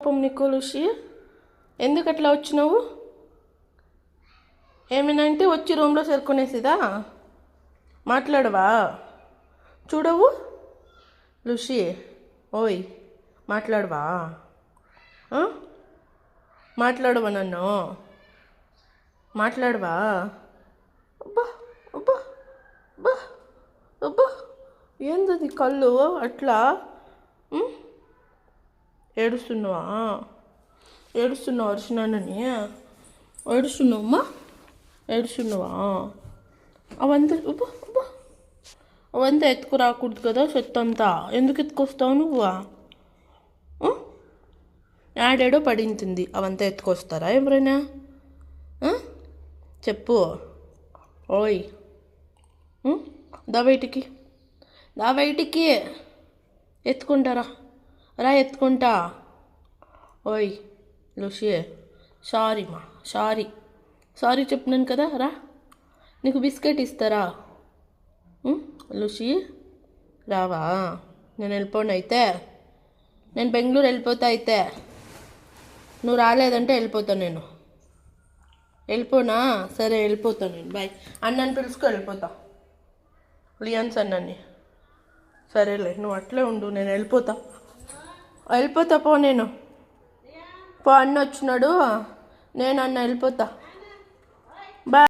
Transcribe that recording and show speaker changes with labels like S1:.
S1: పాపం నీకు లూసి ఎందుకు అట్లా వచ్చినావు? ఏమైనంటే వచ్చి రూమ్లో చేరుకునేసిదా మాట్లాడవా? చూడవు? లుషి ఓయ్ మాట్లాడవా? మాట్లాడవా నన్ను? మాట్లాడవా? అబ్బా అబ్బా అబ్బా అబ్బా ఏందది కళ్ళు? అట్లా? ఏడుస్తున్నావా? ఏడుస్తున్నావు అరిచినానని ఏడుస్తున్నావమ్మా? ఏడుస్తున్నావా? అవంతా ఉబ్బా ఉబ్బా. అవంతా ఎత్తుకు రాకూడదు కదా చెత్తంతా ఎందుకు ఎత్తుకొస్తావు నువ్వా? యాడేడో పడింటుంది. అవంతా ఎత్తుకొస్తారా ఎవరైనా? చెప్పు. ఓయ్. దా బయటికి. దా బయటికి. ఎత్తుకుంటారా? రా ఎత్తుకుంటా. ఓయ్ లుషియే సారీ మా సారీ. సారీ చెప్పినాను కదా రా. నీకు బిస్కెట్ ఇస్తారా? లుషి లూషి రావా? నేను వెళ్ళిపోను అయితే. నేను బెంగళూరు వెళ్ళిపోతా అయితే. నువ్వు రాలేదంటే వెళ్ళిపోతా నేను. వెళ్ళిపోనా? సరే వెళ్ళిపోతాను నేను. బాయ్. అన్నని పిలుచుకో వెళ్ళిపోతా. లియాన్స్ అన్నని. సరేలే నువ్వు అట్లే ఉండు నేను వెళ్ళిపోతా. వెళ్ళిపోతా పో నేను. పో అన్న వచ్చినాడు. నేను అన్న వెళ్ళిపోతా. బాయ్.